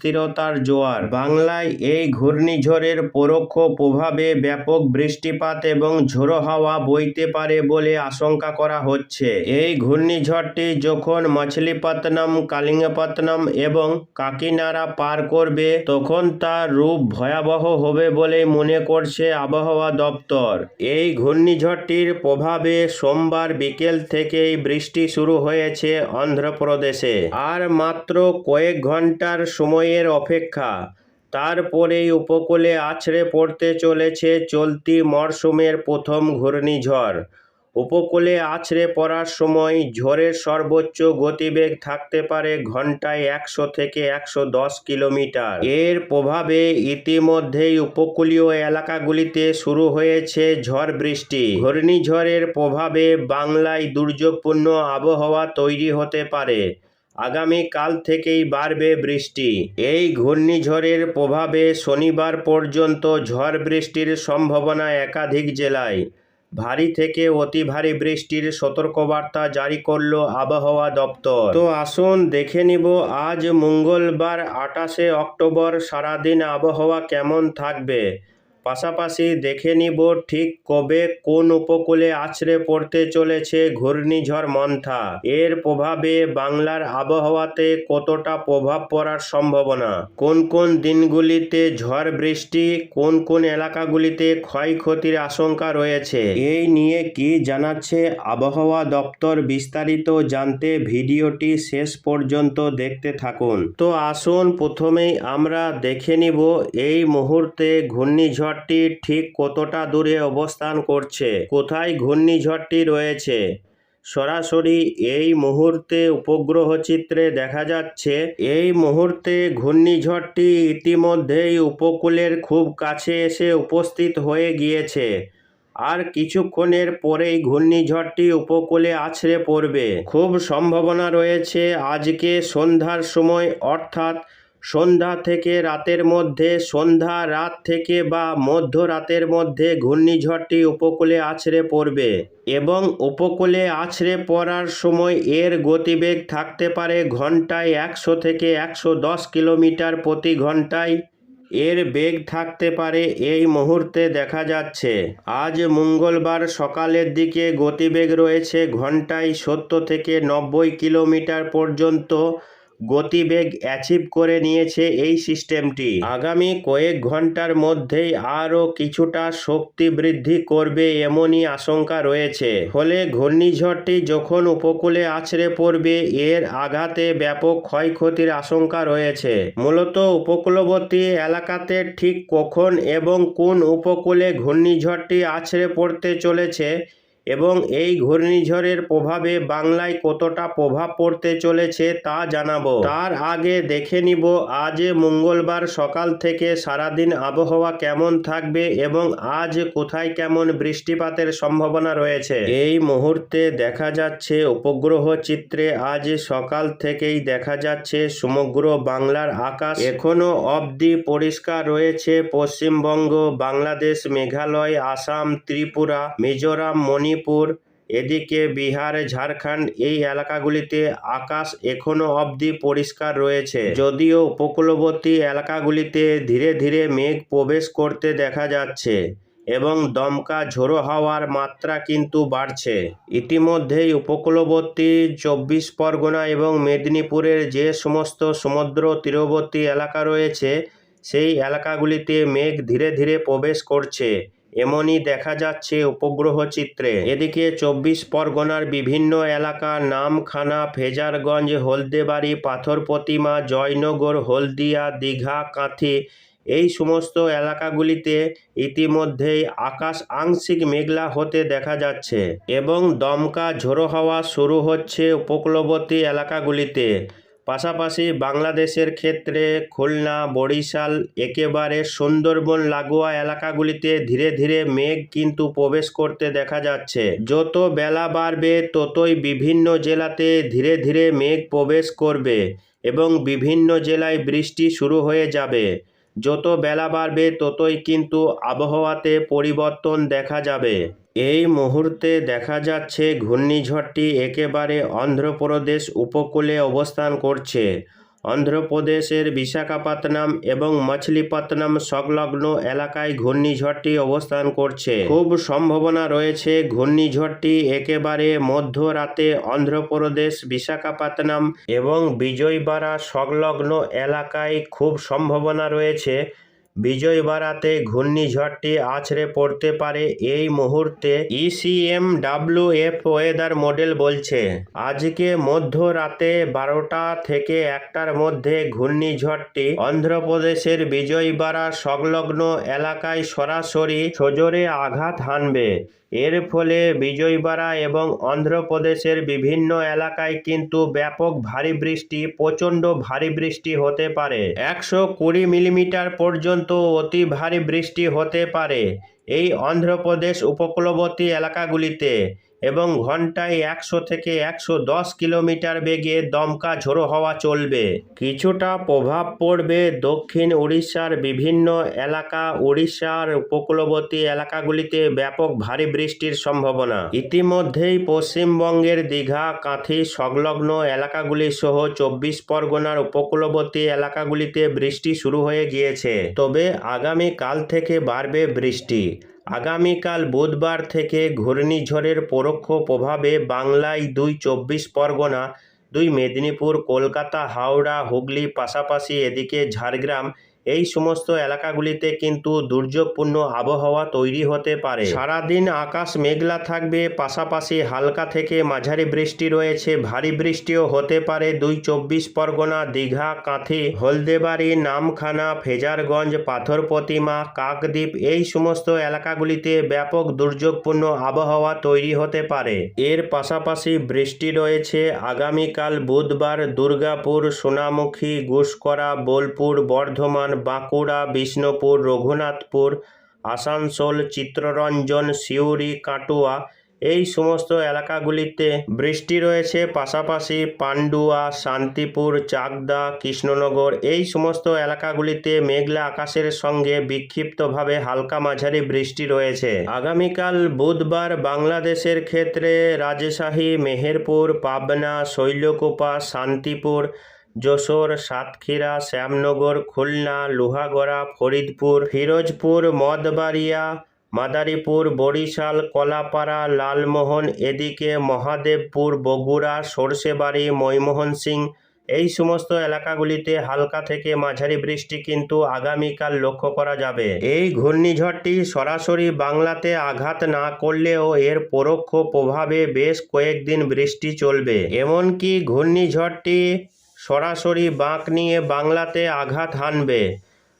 স্থিরতার জোয়ার। বাংলায় এই ঘূর্ণিঝড়ের পরোক্ষ প্রভাবে ব্যাপক বৃষ্টিপাত এবং ঝোড়ো হাওয়া বইতে পারে বলে আশঙ্কা করা হচ্ছে। এই ঘূর্ণিঝড়টি যখন মছলিপত্তনম কালিঙ্গপত্তনম এবং কাকিনাড়া পার করবে, তখন তার রূপ ভয়াবহ হবে বলে মনে করছে আবহাওয়া দপ্তর। এই ঘূর্ণিঝড়টির প্রভাবে সোমবার বিকেল থেকেই বৃষ্টি শুরু হয়েছে অন্ধ্রপ্রদেশে। আর মাত্র কয়েক ঘণ্টার সময়ের অপেক্ষা। তারপরেই উপকূলে আছড়ে পড়তে চলেছে চলতি মরশুমের প্রথম ঘূর্ণিঝড়। উপকূলে আছড়ে পড়ার সময় ঝড়ের সর্বোচ্চ গতিবেগ থাকতে পারে ঘন্টায় একশো থেকে একশো দশ কিলোমিটার। এর প্রভাবে ইতিমধ্যেই উপকূলীয় এলাকাগুলিতে শুরু হয়েছে ঝড় বৃষ্টি। ঘূর্ণিঝড়ের প্রভাবে বাংলায় দুর্যোগপূর্ণ আবহাওয়া তৈরি হতে পারে। আগামী কাল থেকেই বাড়বে বৃষ্টি। এই ঘূর্ণিঝড়ের প্রভাবে শনিবার পর্যন্ত ঝড় বৃষ্টির সম্ভাবনা একাধিক জেলায়। ভারী থেকে অতি ভারী বৃষ্টির সতর্কবার্তা জারি করল আবহাওয়া দপ্তর। তো আসুন দেখে নিব আজ মঙ্গলবার আটাশে অক্টোবর সারাদিন আবহাওয়া কেমন থাকবে। পাশাপাশি দেখে নিব ঠিক কবে কোন উপকূলে আছড়ে পড়তে চলেছে ঘূর্ণিঝড় মন্থা। এর প্রভাবে বাংলার আবহাওয়াতে কতটা প্রভাব পড়ার সম্ভাবনা? কোন কোন দিনগুলিতে ঝড় বৃষ্টি, কোন কোন এলাকাগুলিতে ক্ষয়ক্ষতির আশঙ্কা রয়েছে? এই নিয়ে কি জানাচ্ছে আবহাওয়া দপ্তর বিস্তারিত জানতে ভিডিওটি শেষ পর্যন্ত দেখতে থাকুন। তো আসুন প্রথমেই আমরা দেখে নিব এই মুহূর্তে ঘূর্ণিঝড়টি ঠিক কতটা দূরে অবস্থান করছে? কোথায় ঘূর্ণিঝড়টি রয়েছে? সরাসরি এই মুহূর্তে উপগ্রহ চিত্রে দেখা যাচ্ছে, এই মুহূর্তে ঘূর্ণিঝড়টি ইতিমধ্যেই উপকূলের খুব কাছে এসে উপস্থিত হয়ে গিয়েছে। আর কিছুক্ষণের পরেই ঘূর্ণিঝড়টি উপকূলে আছড়ে পড়বে। খুব সম্ভাবনা রয়েছে আজকে সন্ধ্যার সময়, অর্থাৎ সন্ধ্যা থেকে রাতের মধ্যে, সন্ধ্যা রাত থেকে বা মধ্যরাতের মধ্যে ঘূর্ণিঝড়টি উপকূলে আছড়ে পড়বে এবং উপকূলে আছড়ে পড়ার সময় এর গতিবেগ থাকতে পারে ঘন্টায় একশো থেকে একশো দশ কিলোমিটার প্রতি ঘন্টায়। এর বেগ থাকতে পারে এই মুহূর্তে দেখা যাচ্ছে। আজ মঙ্গলবার সকালের দিকে গতিবেগ রয়েছে ঘন্টায় সত্তর থেকে নব্বই কিলোমিটার পর্যন্ত। গতিবেগ অ্যাচিভ করে নিয়েছে এই সিস্টেমটি আগামী কয়েক ঘণ্টার মধ্যেই আরও কিছুটা শক্তি বৃদ্ধি করবে এমনই আশঙ্কা রয়েছে। ফলে ঘূর্ণিঝড়টি যখন উপকূলে আছড়ে পড়বে, এর আঘাতে ব্যাপক ক্ষয়ক্ষতির আশঙ্কা রয়েছে। মূলত উপকূলবর্তী এলাকাতে ঠিক কখন এবং কোন উপকূলে ঘূর্ণিঝড়টি আছড়ে পড়তে চলেছে এবং এই ঘূর্ণিঝড়ের প্রভাবে বাংলায় কতটা প্রভাব পড়তে চলেছে তা জানাব। তার আগে দেখে নিব আজ মঙ্গলবার সকাল থেকে সারাদিন আবহাওয়া কেমন থাকবে এবং আজ কোথায় কেমন বৃষ্টিপাতের সম্ভাবনা রয়েছে। এই মুহূর্তে দেখা যাচ্ছে উপগ্রহ চিত্রে আজ সকাল থেকেই দেখা যাচ্ছে সমগ্র বাংলার আকাশ এখনও অবধি পরিষ্কার রয়েছে। পশ্চিমবঙ্গ, বাংলাদেশ, মেঘালয়, আসাম, ত্রিপুরা, মিজোরাম, মণিপুর মণিপুর, এদিকে বিহার, ঝাড়খণ্ড, এই এলাকাগুলিতে আকাশ এখনও অবধি পরিষ্কার রয়েছে। যদিও উপকূলবর্তী এলাকাগুলিতে ধীরে ধীরে মেঘ প্রবেশ করতে দেখা যাচ্ছে এবং দমকা ঝোড়ো হাওয়ার মাত্রা কিন্তু বাড়ছে। ইতিমধ্যেই উপকূলবর্তী চব্বিশ পরগনা এবং মেদিনীপুরের যে সমস্ত সমুদ্র তীরবর্তী এলাকা রয়েছে, সেই এলাকাগুলিতে মেঘ ধীরে ধীরে প্রবেশ করছে। এমনই দেখা যাচ্ছে উপগ্রহ চিত্রে। এদিকে চব্বিশ পরগনার বিভিন্ন এলাকা নামখানা ফেজারগঞ্জ, হলদেবাড়ি পাথর প্রতিমা জয়নগর, হলদিয়া, দীঘা, কাঁথি এই সমস্ত এলাকাগুলিতে ইতিমধ্যেই আকাশ আংশিক মেঘলা হতে দেখা যাচ্ছে এবং দমকা ঝোড়ো হাওয়া শুরু হচ্ছে উপকূলবর্তী এলাকাগুলিতে। পাশাপাশি বাংলাদেশের ক্ষেত্রে খুলনা, বরিশাল, একেবারে সুন্দরবন, লাগোয়া এলাকাগুলিতে ধীরে ধীরে মেঘ কিন্তু প্রবেশ করতে দেখা যাচ্ছে। যত বেলা বাড়বে, ততই বিভিন্ন জেলাতে ধীরে ধীরে মেঘ প্রবেশ করবে এবং বিভিন্ন জেলায় বৃষ্টি শুরু হয়ে যাবে। যত বেলা বাড়বে, ততই কিন্তু আবহাওয়াতে পরিবর্তন দেখা যাবে। এই মুহূর্তে দেখা যাচ্ছে, ঘূর্ণিঝড়টি একেবারে অন্ধ্রপ্রদেশ উপকূলে অবস্থান করছে। অন্ধ্রপ্রদেশের বিশাখাপত্তনম এবং মছলিপত্তনম সংলগ্ন এলাকায় ঘূর্ণিঝড়টি অবস্থান করছে। খুব সম্ভাবনা রয়েছে ঘূর্ণিঝড়টি একেবারে মধ্যরাতে অন্ধ্রপ্রদেশ, বিশাখাপত্তনম এবং বিজয়বাড়া সংলগ্ন এলাকায় খুব সম্ভাবনা রয়েছে বিজয়বাড়াতে ঘূর্ণিঝড়টি আছড়ে পড়তে পারে এই মুহূর্তে ECM W F weather model বলছে, আজকে মধ্যরাতে বারোটা থেকে একটার মধ্যে ঘূর্ণিঝড়টি অন্ধ্রপ্রদেশের বিজয়বাড়া সংলগ্ন এলাকায় সরাসরি সজোরে আঘাত হানবে। এর ফলে বিজয়বাড়া এবং অন্ধ্রপ্রদেশের বিভিন্ন এলাকায় কিন্তু ব্যাপক ভারী বৃষ্টি, প্রচণ্ড ভারী বৃষ্টি হতে পারে। একশো কুড়ি মিলিমিটার পর্যন্ত অতি ভারী বৃষ্টি হতে পারে। এই অন্ধ্রপ্রদেশ উপকূলবর্তী এলাকাগুলিতে এবং ঘন্টায় একশো থেকে একশো দশ কিলোমিটার বেগে দমকা ঝোড়ো হওয়া চলবে। কিছুটা প্রভাব পড়বে দক্ষিণ উড়িষ্যার বিভিন্ন এলাকা। উড়িষ্যার উপকূলবর্তী এলাকাগুলিতে ব্যাপক ভারী বৃষ্টির সম্ভাবনা। ইতিমধ্যেই পশ্চিমবঙ্গের দীঘা, কাঁথি, সংলগ্ন এলাকাগুলি সহ চব্বিশ পরগনার উপকূলবর্তী এলাকাগুলিতে বৃষ্টি শুরু হয়ে গিয়েছে। তবে আগামী কাল থেকে বাড়বে বৃষ্টি। আগামীকাল বুধবার থেকে ঘূর্ণিঝড়ের পরোক্ষ প্রভাবে বাংলায় দুই চব্বিশ পরগনা, দুই মেদিনীপুর, কলকাতা, হাওড়া, হুগলি পাশাপাশি এদিকে ঝাড়গ্রাম এই সমস্ত এলাকাগুলিতে কিন্তু দুর্যোগপূর্ণ আবহাওয়া তৈরি হতে পারে। সারাদিন আকাশ মেঘলা থাকবে, পাশাপাশি হালকা থেকে মাঝারি বৃষ্টি রয়েছে, ভারী বৃষ্টিও হতে পারে। দুই চব্বিশ পরগনা, দীঘা, কাঁথি, হলদেবাড়ি, নামখানা, ফেজারগঞ্জ পাথর প্রতিমা কাকদ্বীপ এই সমস্ত এলাকাগুলিতে ব্যাপক দুর্যোগপূর্ণ আবহাওয়া তৈরি হতে পারে। এর পাশাপাশি বৃষ্টি রয়েছে। আগামীকাল বুধবার দুর্গাপুর, সোনামুখী গুসকরা বোলপুর, বর্ধমান বাঁকুড়া, বিষ্ণুপুর, রঘুনাথপুর, আসানসোল চিত্ররঞ্জন সিউড়ি, কাটুয়া এই সমস্ত এলাকাগুলিতে বৃষ্টি রয়েছে। পাশাপাশি পান্ডুয়া, শান্তিপুর, চাকদা, কৃষ্ণনগর এই সমস্ত এলাকাগুলিতে মেঘলা আকাশের সঙ্গে বিক্ষিপ্তভাবে হালকা মাঝারি বৃষ্টি রয়েছে। আগামীকাল বুধবার বাংলাদেশের ক্ষেত্রে রাজশাহী, মেহেরপুর, পাবনা, শৈলকুপা, শান্তিপুর যশোর, সাতক্ষীরা, শ্যামনগর, খুলনা, লোহাগড়া, ফরিদপুর, ফিরোজপুর, মদবাড়িয়া, মাদারীপুর, বরিশাল, কলাপাড়া, লালমোহন, এদিকে মহাদেবপুর, বগুড়া, সরষেবাড়ি, ময়মোহন সিং। এই সমস্ত এলাকাগুলিতে হালকা থেকে মাঝারি বৃষ্টি কিন্তু আগামীকাল লক্ষ্য করা যাবে। এই ঘূর্ণিঝড়টি সরাসরি বাংলাতে আঘাত না করলেও এর পরোক্ষ প্রভাবে বেশ কয়েকদিন বৃষ্টি চলবে। এমনকি ঘূর্ণিঝড়টি সরাসরি বাঁক নিয়ে বাংলাতে আঘাত হানবে।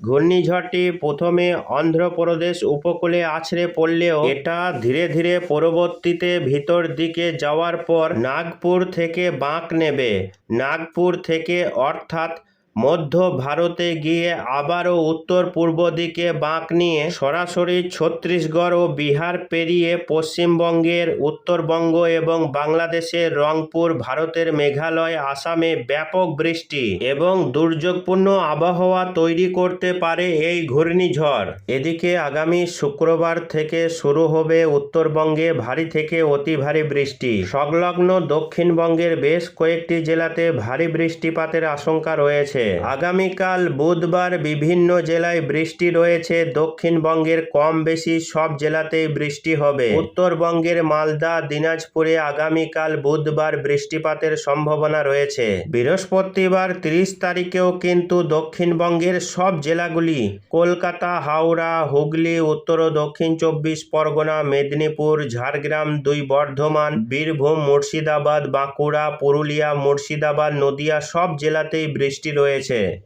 ঘূর্ণিঝড়টি প্রথমে অন্ধ্রপ্রদেশ উপকূলে আছড়ে পড়লেও এটা ধীরে ধীরে পরবর্তীতে ভিতর দিকে যাওয়ার পর নাগপুর থেকে বাঁক নেবে। নাগপুর থেকে অর্থাৎ মধ্য ভারতে গিয়ে আবারও উত্তর পূর্ব দিকে বাঁক নিয়ে সরাসরি ছত্তিশগড় ও বিহার পেরিয়ে পশ্চিমবঙ্গের উত্তরবঙ্গ এবং বাংলাদেশের রংপুর, ভারতের মেঘালয়, আসামে ব্যাপক বৃষ্টি এবং দুর্যোগপূর্ণ আবহাওয়া তৈরি করতে পারে এই ঘূর্ণিঝড়। এদিকে আগামী শুক্রবার থেকে শুরু হবে উত্তরবঙ্গে ভারী থেকে অতি ভারী বৃষ্টি। সংলগ্ন দক্ষিণবঙ্গের বেশ কয়েকটি জেলাতে ভারী বৃষ্টিপাতের আশঙ্কা রয়েছে। আগামীকাল বুধবার বিভিন্ন জেলায় বৃষ্টি রয়েছে। দক্ষিণবঙ্গের কম বেশি সব জেলাতেই বৃষ্টি হবে। উত্তরবঙ্গের মালদা, দিনাজপুরে আগামীকাল বুধবার বৃষ্টিপাতের সম্ভাবনা রয়েছে। বৃহস্পতিবার তিরিশ তারিখেও কিন্তু দক্ষিণবঙ্গের সব জেলাগুলি কলকাতা, হাওড়া, হুগলি, উত্তর ও দক্ষিণ চব্বিশ পরগনা, মেদিনীপুর, ঝাড়গ্রাম, দুই বর্ধমান, বীরভূম, মুর্শিদাবাদ, বাঁকুড়া, পুরুলিয়া, মুর্শিদাবাদ, নদিয়া সব জেলাতেই বৃষ্টি রয়েছে।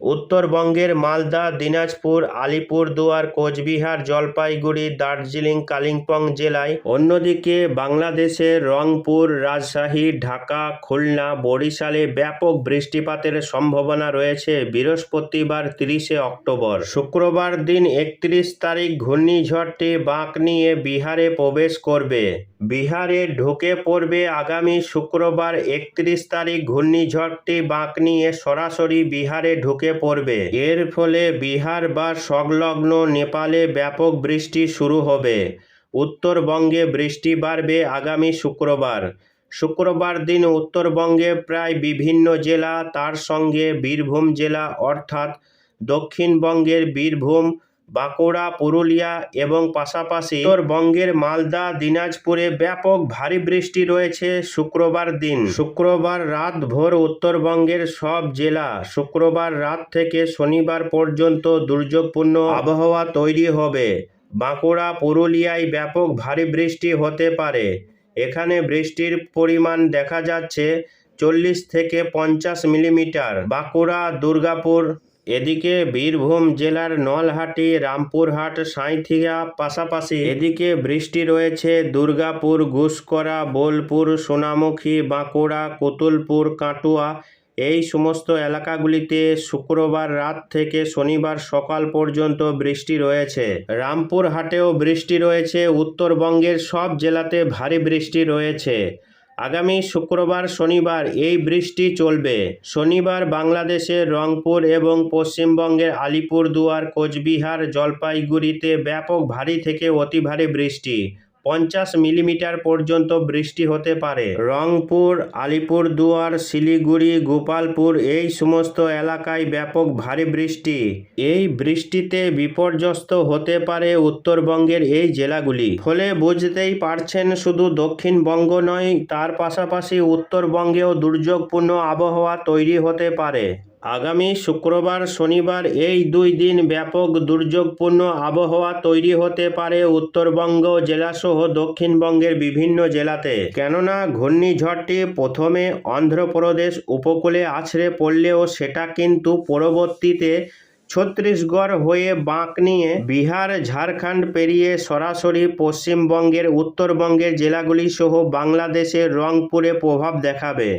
উত্তরবঙ্গের মালদা, দিনাজপুর আলিপুরদুয়ার কোচবিহার, জলপাইগুড়ি, দার্জিলিং, কালিম্পং জেলায়। অন্যদিকে বাংলাদেশের রংপুর, রাজশাহী, ঢাকা, খুলনা, বরিশালে ব্যাপক বৃষ্টিপাতের সম্ভাবনা রয়েছে বৃহস্পতিবার তিরিশে অক্টোবর। শুক্রবার দিন একত্রিশ তারিখ ঘূর্ণিঝড়টি বাঁক নিয়ে বিহারে প্রবেশ করবে। বিহারে ঢুকে পড়বে আগামী শুক্রবার একত্রিশ তারিখ ঘূর্ণিঝড়টি বাঁক নিয়ে সরাসরি বিহারে ঢুকে পড়বে। এর ফলে বিহার বা সংলগ্ন নেপালে ব্যাপক বৃষ্টি শুরু হবে। উত্তরবঙ্গে বৃষ্টি বাড়বে আগামী শুক্রবার। শুক্রবার দিন উত্তরবঙ্গে প্রায় বিভিন্ন জেলা, তার সঙ্গে বীরভূম জেলা, অর্থাৎ দক্ষিণবঙ্গের বীরভূম বাঁকুড়া, পুরুলিয়া এবং পাশাপাশি উত্তরবঙ্গের মালদা, দিনাজপুরে ব্যাপক ভারী বৃষ্টি রয়েছে শুক্রবার দিন। শুক্রবার রাত ভোর উত্তরবঙ্গের সব জেলা শুক্রবার রাত থেকে শনিবার পর্যন্ত দুর্যোগপূর্ণ আবহাওয়া তৈরি হবে। বাঁকুড়া, পুরুলিয়ায় ব্যাপক ভারী বৃষ্টি হতে পারে। এখানে বৃষ্টির পরিমাণ দেখা যাচ্ছে চল্লিশ থেকে পঞ্চাশ মিলিমিটার। বাঁকুড়া, দুর্গাপুর এদিকে বীরভূম জেলার নলহাটি, রামপুরহাট, সাঁইথিয়া পাশাপাশি এদিকে বৃষ্টি রয়েছে দুর্গাপুর, ঘুষকরা, বোলপুর, সোনামুখী, বাঁকুড়া, কুতুলপুর, কাটুয়া। এই সমস্ত এলাকাগুলিতে শুক্রবার রাত থেকে শনিবার সকাল পর্যন্ত বৃষ্টি রয়েছে। রামপুরহাটেও বৃষ্টি রয়েছে, উত্তরবঙ্গের সব জেলাতে ভারী বৃষ্টি রয়েছে। আগামী শুক্রবার, শনিবার এই বৃষ্টি চলবে। শনিবার বাংলাদেশের রংপুর এবং পশ্চিমবঙ্গের আলিপুরদুয়ার, কোচবিহার, জলপাইগুড়িতে ব্যাপক ভারী থেকে অতি ভারী বৃষ্টি। পঞ্চাশ মিলিমিটার পর্যন্ত বৃষ্টি হতে পারে। রংপুর আলিপুরদুয়ার শিলিগুড়ি, গোপালপুর এই সমস্ত এলাকায় ব্যাপক ভারী বৃষ্টি। এই বৃষ্টিতে বিপর্যস্ত হতে পারে উত্তরবঙ্গের এই জেলাগুলি। ফলে বুঝতেই পারছেন শুধু দক্ষিণবঙ্গ নয়, তার পাশাপাশি উত্তরবঙ্গেও দুর্যোগপূর্ণ আবহাওয়া তৈরি হতে পারে। আগামী শুক্রবার, শনিবার এই দুই দিন ব্যাপক দুর্যোগপূর্ণ আবহাওয়া তৈরি হতে পারে উত্তরবঙ্গ জেলাসহ দক্ষিণবঙ্গের বিভিন্ন জেলাতে। কেননা, ঘূর্ণিঝড়টি প্রথমে অন্ধ্রপ্রদেশ উপকূলে আছড়ে পড়লেও সেটা কিন্তু পরবর্তীতে ছত্তিশগড় হয়ে বাঁক নিয়ে বিহার, ঝাড়খণ্ড পেরিয়ে সরাসরি পশ্চিমবঙ্গের উত্তরবঙ্গের জেলাগুলি সহ বাংলাদেশের রংপুরে প্রভাব দেখাবে।